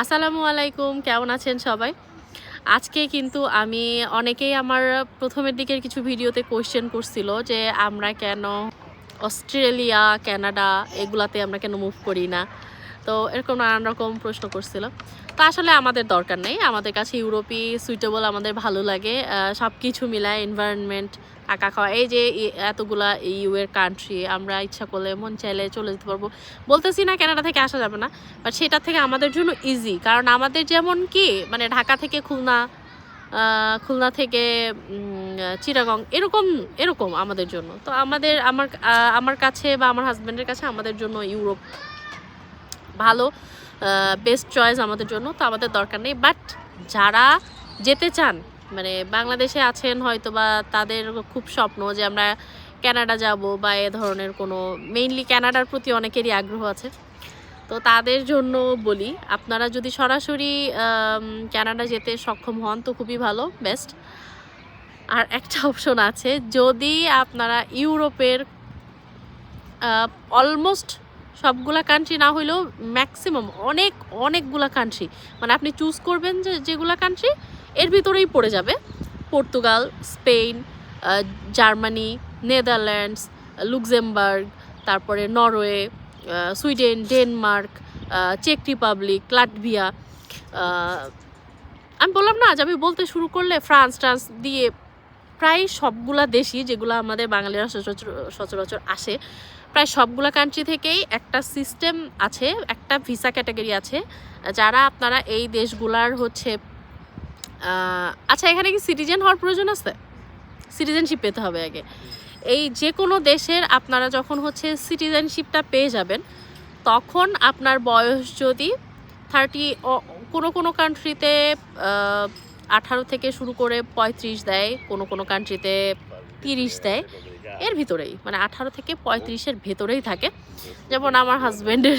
আসসালামু আলাইকুম, কেমন আছেন সবাই? আজকে কিন্তু আমি অনেকেই আমার প্রথমের দিকের কিছু ভিডিওতে কোয়েশ্চেন করছিল যে আমরা কেন অস্ট্রেলিয়া কানাডা এগুলাতে আমরা কেন মুভ করি না? তো এরকম নানান রকম প্রশ্ন করছিল। তো আসলে আমাদের দরকার নেই। আমাদের কাছে ইউরোপই সুইটেবল আমাদের ভালো লাগে। সব কিছু মিলায় এনভায়রনমেন্ট আঁকা খাওয়া। এই যে এতগুলা ইউ এর কান্ট্রি আমরা ইচ্ছা করলে মন চাইলে চলে যেতে পারব। বলতেছি না কানাডা থেকে আসা যাবে না বাট সেটা থেকে আমাদের জন্য ইজি কারণ আমাদের যেমন কি মানে ঢাকা থেকে খুলনা খুলনা থেকে চিটাগং, এরকম এরকম আমাদের জন্য। তো আমাদের, আমার আমার কাছে বা আমার হাজব্যান্ডের কাছে আমাদের জন্য ইউরোপ ভালো বেস্ট চয়েস আমাদের জন্য, তো আমাদের দরকার নেই। বাট যারা যেতে চান মানে বাংলাদেশে আছেন হয়তো বা তাদের খুব স্বপ্ন যে আমরা কানাডা যাব বা এ ধরনের কোনো মেইনলি কানাডার প্রতি অনেকেরই আগ্রহ আছে। তো তাদের জন্য বলি, আপনারা যদি সরাসরি কানাডা যেতে সক্ষম হন, তো খুবই ভালো বেস্ট আর একটা অপশন আছে, যদি আপনারা ইউরোপের অলমোস্ট সবগুলা কান্ট্রি না হইলেও ম্যাক্সিমাম অনেক, অনেকগুলা কান্ট্রি মানে আপনি চুজ করবেন যে, যেগুলা কান্ট্রি এর ভিতরেই পড়ে যাবে। Portugal, Spain Germany, Netherlands, Luxembourg, তারপরে নরওয়ে সুইডেন, ডেনমার্ক চেক রিপাবলিক, লাটভিয়া আমি বললাম না যে আমি বলতে শুরু করলে ফ্রান্স, ট্রান্স দিয়ে প্রায় সবগুলা দেশই যেগুলো আমাদের বাঙালিরা সচরাচর আসে প্রায় সবগুলো কান্ট্রি থেকেই একটা সিস্টেম আছে, একটা ভিসা ক্যাটাগরি আছে, যারা আপনারা এই দেশগুলার হচ্ছে আচ্ছা এখানে কি সিটিজেন হওয়ার প্রয়োজন আছে? সিটিজেনশিপ পেতে হবে আগে। এই যে কোনো দেশের আপনারা যখন হচ্ছে সিটিজেনশিপটা পেয়ে যাবেন, তখন আপনার বয়স যদি থার্টি কোনো কোনো কান্ট্রিতে আঠারো থেকে শুরু করে পঁয়ত্রিশ দেয়, কোনো কোনো কান্ট্রিতে তিরিশ দেয়। এর ভিতরেই মানে আঠারো থেকে পঁয়ত্রিশের ভেতরেই থাকে। যেমন আমার হাজব্যান্ডের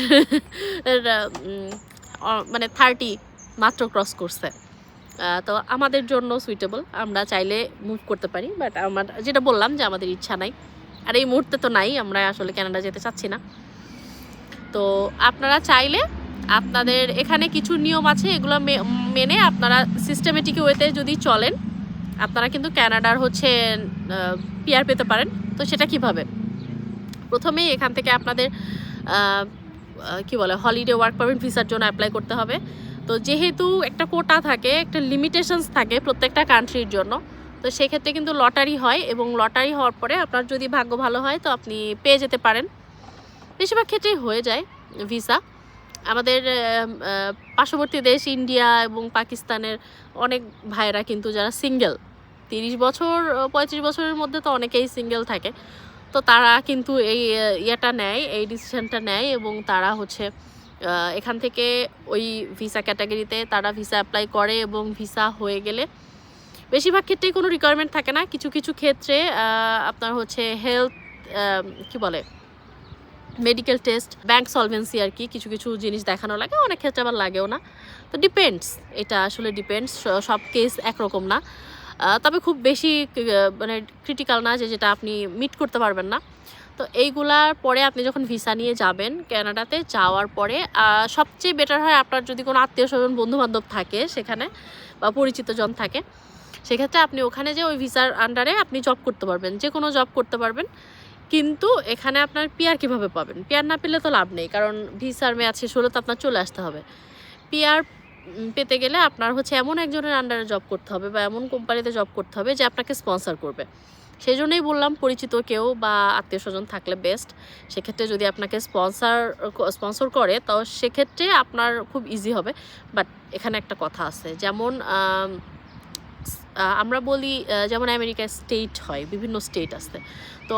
মানে থার্টি মাত্র ক্রস করছে। তো আমাদের জন্য সুইটেবল আমরা চাইলে মুভ করতে পারি বাট আমার, যেটা বললাম যে আমাদের ইচ্ছা নাই। আর এই মুহূর্তে তো নাই, আমরা আসলে ক্যানাডা যেতে চাচ্ছি না। তো আপনারা চাইলে আপনাদের এখানে কিছু নিয়ম আছে, এগুলো মেনে আপনারা সিস্টেমেটিক ওয়েতে যদি চলেন আপনারা কিন্তু ক্যানাডার হচ্ছে পিয়ার পেতে পারেন। তো সেটা কীভাবে? প্রথমেই এখান থেকে আপনাদের কি বলে হলিডে ওয়ার্ক পারমিট ভিসার জন্য অ্যাপ্লাই করতে হবে। তো যেহেতু একটা কোটা থাকে, একটা লিমিটেশনস থাকে প্রত্যেকটা কান্ট্রির জন্য, তো সেক্ষেত্রে কিন্তু লটারি হয় এবং লটারি হওয়ার পরে আপনার যদি ভাগ্য ভালো হয়, তো আপনি পেয়ে যেতে পারেন। বেশিরভাগ ক্ষেত্রেই হয়ে যায় ভিসা আমাদের পার্শ্ববর্তী দেশ, ইন্ডিয়া এবং পাকিস্তানের অনেক ভাইরা কিন্তু যারা সিঙ্গেল তিরিশ বছর পঁয়ত্রিশ বছরের মধ্যে তো অনেকেই সিঙ্গেল থাকে। তো তারা কিন্তু এই ইয়েটা নেয়, এই ডিসিশনটা নেয় এবং তারা হচ্ছে এখান থেকে ওই ভিসা ক্যাটাগরিতে তারা ভিসা অ্যাপ্লাই করে এবং ভিসা হয়ে গেলে বেশিরভাগ ক্ষেত্রেই কোনো রিকোয়ারমেন্ট থাকে না। কিছু কিছু ক্ষেত্রে আপনার হচ্ছে হেলথ কি বলে মেডিকেল টেস্ট ব্যাংক সলভেন্সি আর কি, কিছু কিছু জিনিস দেখানো লাগে, অনেক ক্ষেত্রে আবার লাগেও না। তো ডিপেন্ডস এটা আসলে ডিপেন্ডস সব কেস একরকম না। তবে খুব বেশি মানে ক্রিটিক্যাল না যে যেটা আপনি মিট করতে পারবেন না। তো এইগুলার পরে আপনি যখন ভিসা নিয়ে যাবেন ক্যানাডাতে যাওয়ার পরে সবচেয়ে বেটার হয় আপনার যদি কোনো আত্মীয় স্বজন বন্ধু বান্ধব থাকে সেখানে বা পরিচিত জন থাকে, সেক্ষেত্রে আপনি ওখানে যে ওই ভিসার আন্ডারে আপনি জব করতে পারবেন, যে কোনো জব করতে পারবেন। কিন্তু এখানে আপনার পিয়ার কীভাবে পাবেন? পিয়ার না পেলে তো লাভ নেই, কারণ ভিসার মেয়াদ শেষ হলে তো আপনার চলে আসতে হবে। পিয়ার পেতে গেলে আপনার হচ্ছে এমন একজনের আন্ডারে জব করতে হবে বা এমন কোম্পানিতে জব করতে হবে যে আপনাকে স্পন্সর করবে। সেই জন্যই বললাম পরিচিত কেউ বা আত্মীয় স্বজন থাকলে বেস্ট সেক্ষেত্রে যদি আপনাকে স্পন্সর স্পন্সর করে, তো সেক্ষেত্রে আপনার খুব ইজি হবে। বাট এখানে একটা কথা আছে, যেমন আমরা বলি যেমন আমেরিকায় স্টেট হয়, বিভিন্ন স্টেট আছে। তো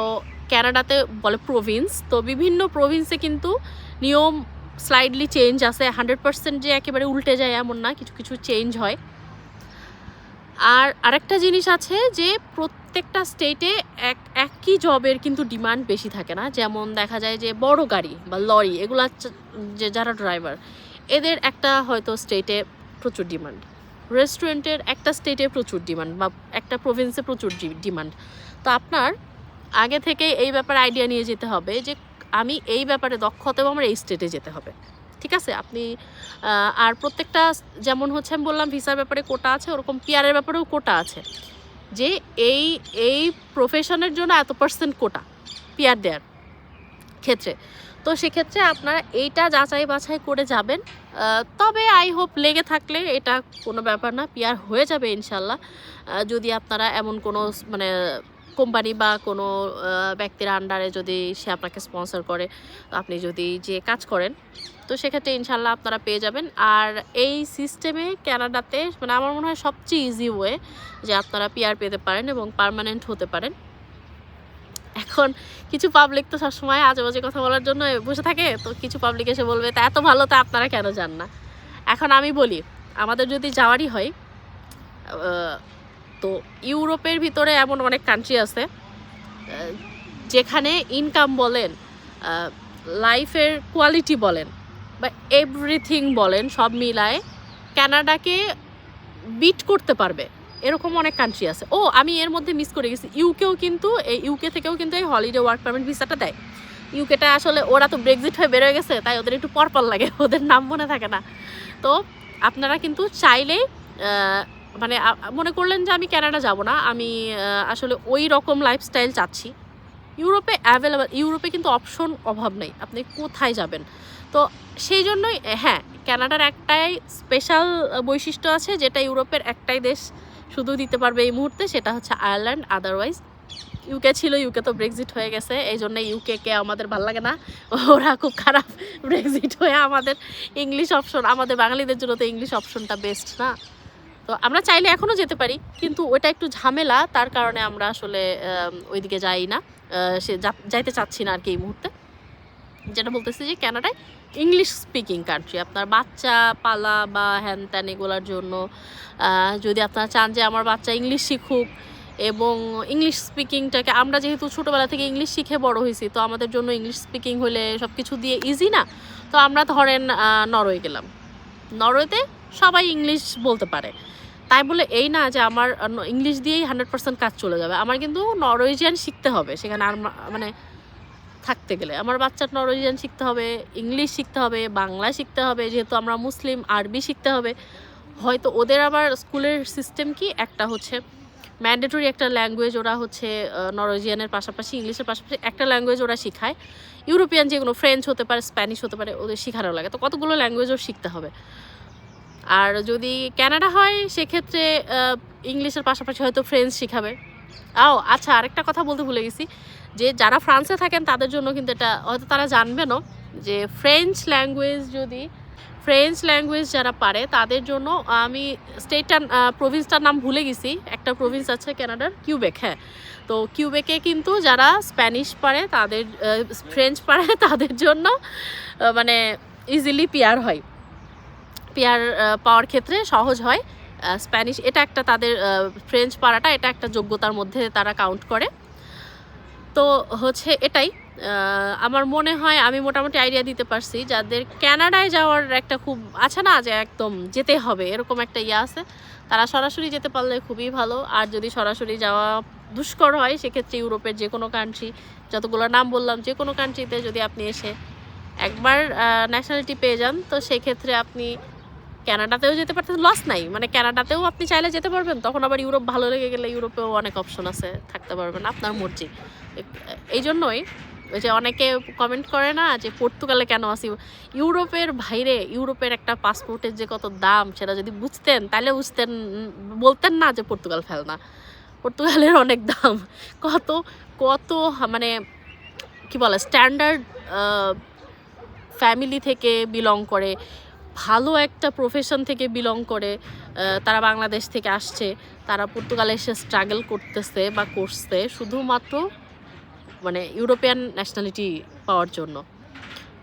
ক্যানাডাতে বলে প্রভিন্স তো বিভিন্ন প্রভিন্সে কিন্তু নিয়ম স্লাইডলি চেঞ্জ আছে হান্ড্রেড পার্সেন্ট যে একেবারে উল্টে যায় এমন না, কিছু কিছু চেঞ্জ হয়। আর আরেকটা জিনিস আছে যে প্রত্যেকটা স্টেটে এক, একই জবের কিন্তু ডিমান্ড বেশি থাকে না। যেমন দেখা যায় যে বড় গাড়ি বা লরি এগুলা যে যারা ড্রাইভার এদের একটা হয়তো স্টেটে প্রচুর ডিমান্ড রেস্টুরেন্টের একটা স্টেটে প্রচুর ডিমান্ড বা একটা প্রভিন্সে প্রচুর ডিমান্ড তো আপনার আগে থেকে এই ব্যাপারে আইডিয়া নিয়ে যেতে হবে যে আমি এই ব্যাপারে দক্ষ হতে আমার এই স্টেটে যেতে হবে। ঠিক আছে? আপনি আর প্রত্যেকটা যেমন হচ্ছে আমি বললাম ভিসার ব্যাপারে কোটা আছে, ওরকম পিয়ারের ব্যাপারেও কোটা আছে। যে এই এই প্রফেশনের জন্য এত পার্সেন্ট কোটা পিয়ার দেওয়ার ক্ষেত্রে। তো সেক্ষেত্রে আপনারা এইটা যাচাই বাছাই করে যাবেন। তবে আই হোপ লেগে থাকলে এটা কোনো ব্যাপার না পিয়ার হয়ে যাবে ইনশাল্লাহ। যদি আপনারা এমন কোনো মানে কোম্পানি বা কোনো ব্যক্তির আন্ডারে যদি সে আপনাকে স্পন্সর করে আপনি যদি যে কাজ করেন, তো সেক্ষেত্রে ইনশাল্লাহ আপনারা পেয়ে যাবেন। আর এই সিস্টেমে ক্যানাডাতে মানে আমার মনে হয় সবচেয়ে ইজি ওয়ে যে আপনারা পিয়ার পেতে পারেন এবং পার্মানেন্ট হতে পারেন। এখন কিছু পাবলিক তো সবসময় আজেবাজে কথা বলার জন্য বসে থাকে, তো কিছু পাবলিক এসে বলবে, তা এত ভালো, তা আপনারা কেন যান না? এখন আমি বলি, আমাদের যদি যাওয়ারই হয় তো ইউরোপের ভিতরে এমন অনেক কান্ট্রি আছে যেখানে ইনকাম বলেন লাইফের কোয়ালিটি বলেন বা এভরিথিং বলেন, সব মিলায় কানাডাকে বিট করতে পারবে। এরকম অনেক কান্ট্রি আছে। ও, আমি এর মধ্যে মিস করে গেছি। ইউকেও কিন্তু, এই ইউকে থেকেও কিন্তু এই হলিডে ওয়ার্ক পারমিট ভিসাটা দেয়। ইউকেটা আসলে ওরা তো ব্রেক্সিট হয়ে বেরোয় গেছে, তাই ওদের একটু পরপর লাগে, ওদের নাম মনে থাকে না। তো আপনারা কিন্তু চাইলেই মানে মনে করলেন যে আমি কানাডা যাব না, আমি আসলে ওই রকম লাইফস্টাইল চাচ্ছি। ইউরোপে অ্যাভেলেবল ইউরোপে কিন্তু অপশন অভাব নেই, আপনি কোথায় যাবেন? তো সেই জন্যই হ্যাঁ কানাডার একটাই স্পেশাল বৈশিষ্ট্য আছে, যেটা ইউরোপের একটাই দেশ শুধু দিতে পারবে এই মুহূর্তে, সেটা হচ্ছে আয়ারল্যান্ড আদারওয়াইজ ইউকে ছিল ইউকে তো ব্রেক্সিট হয়ে গেছে, এই জন্য ইউকে কে আমাদের ভালো লাগে না। ওরা খুব খারাপ ব্রেক্সিট হয়ে আমাদের ইংলিশ অপশন আমাদের বাঙালিদের জন্য তো ইংলিশ অপশনটা বেস্ট না। তো আমরা চাইলে এখনও যেতে পারি, কিন্তু ওটা একটু ঝামেলা, তার কারণে আমরা আসলে ওইদিকে যাই না। সে যাইতে চাচ্ছি না আর কি এই মুহূর্তে। যেটা বলতেছি যে কানাডায় ইংলিশ স্পিকিং কান্ট্রি আপনার বাচ্চা পালা বা হ্যান ত্যান এগুলোর জন্য যদি আপনারা চান যে আমার বাচ্চা ইংলিশ শিখুক, এবং ইংলিশ স্পিকিংটাকে আমরা যেহেতু ছোটোবেলা থেকে ইংলিশ শিখে বড় হয়েছি, তো আমাদের জন্য ইংলিশ স্পিকিং হলে সব কিছু দিয়ে ইজি না? তো আমরা ধরেন নরওয়ে গেলাম। নরওয়েতে সবাই ইংলিশ বলতে পারে। তাই বলে এই না যে আমার ইংলিশ দিয়েই হান্ড্রেড পার্সেন্ট কাজ চলে যাবে। আমার কিন্তু নরওয়েজিয়ান শিখতে হবে, সেখানে আর মানে থাকতে গেলে। আমার বাচ্চার নরওয়েজিয়ান শিখতে হবে, ইংলিশ শিখতে হবে, বাংলা শিখতে হবে, যেহেতু আমরা মুসলিম, আরবি শিখতে হবে। হয়তো ওদের আবার স্কুলের সিস্টেম কি? একটা হচ্ছে ম্যান্ডেটরি একটা ল্যাঙ্গুয়েজ ওরা হচ্ছে নরওয়েজিয়ানের পাশাপাশি, ইংলিশের পাশাপাশি একটা ল্যাঙ্গুয়েজ ওরা শেখায়। ইউরোপিয়ান যেগুলো, ফ্রেঞ্চ হতে পারে, স্প্যানিশ হতে পারে, ওদের শেখানো লাগে। তো কতগুলো ল্যাঙ্গুয়েজ ওর শিখতে হবে? আর যদি ক্যানাডা হয়, সেক্ষেত্রে ইংলিশের পাশাপাশি হয়তো ফ্রেঞ্চ শিখাবে। আও আচ্ছা আরেকটা কথা বলতে ভুলে গেছি। যে যারা ফ্রান্সে থাকেন, তাদের জন্য কিন্তু এটা, হয়তো তারা জানবেনও যে ফ্রেঞ্চ ল্যাঙ্গুয়েজ যদি ফ্রেঞ্চ ল্যাঙ্গুয়েজ যারা পারে, তাদের জন্য আমি স্টেটটার প্রভিন্সটার নাম ভুলে গেছি। একটা প্রভিন্স আছে কানাডার কিউবেক হ্যাঁ। তো কিউবেকে কিন্তু যারা স্প্যানিশ পারে, তাদের ফ্রেঞ্চ পারে, তাদের জন্য মানে ইজিলি পিয়ার হয়। পিয়ার পাওয়ার ক্ষেত্রে সহজ হয়। স্প্যানিশ এটা একটা তাদের ফ্রেঞ্চ পাড়াটা, এটা একটা যোগ্যতার মধ্যে তারা কাউন্ট করে। তো হচ্ছে এটাই। আমার মনে হয় আমি মোটামুটি আইডিয়া দিতে পারছি যাদের কানাডায় যাওয়ার একটা খুব আছে না যে একদম যেতে হবে, এরকম একটা ইয়ে আছে, তারা সরাসরি যেতে পারলে খুবই ভালো। আর যদি সরাসরি যাওয়া দুষ্কর হয়, সেক্ষেত্রে ইউরোপের যে কোনো কান্ট্রি যতগুলো নাম বললাম, যে কোনো কান্ট্রিতে যদি আপনি এসে একবার ন্যাশনালিটি পেয়ে যান, তো সেক্ষেত্রে আপনি কানাডাতেও যেতে পারতেন লস নাই। মানে কানাডাতেও আপনি চাইলে যেতে পারবেন, তখন আবার ইউরোপ ভালো লেগে গেলে ইউরোপেও অনেক অপশন আছে, থাকতে পারবেন, আপনার মর্জি। এই জন্যই ওই যে অনেকে কমেন্ট করে না যে পর্তুগালে কেন আসি ইউরোপের বাইরে, ইউরোপের একটা পাসপোর্টের যে কত দাম, সেটা যদি বুঝতেন তাহলে বুঝতেন, বলতেন না যে পর্তুগাল ফেল না। পর্তুগালের অনেক দাম। কত কত মানে কি বলে স্ট্যান্ডার্ড ফ্যামিলি থেকে বিলং করে। ভালো একটা প্রফেশন থেকে বিলং করে তারা বাংলাদেশ থেকে আসছে, তারা পর্তুগালে এসে স্ট্রাগল করতেছে বা করছে শুধুমাত্র মানে ইউরোপিয়ান ন্যাশনালিটি পাওয়ার জন্য।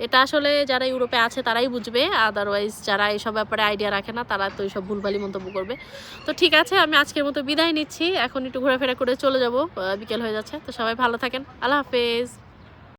এটা আসলে যারা ইউরোপে আছে তারাই বুঝবে আদারওয়াইজ যারা এইসব ব্যাপারে আইডিয়া রাখে না তারা তো এইসব ভুলভালি মন্তব্য করবে। তো ঠিক আছে, আমি আজকের মতো বিদায় নিচ্ছি, এখন একটু ঘোরাফেরা করে চলে যাব বিকেল হয়ে যাচ্ছে, তো সবাই ভালো থাকেন, আল্লাহ হাফেজ।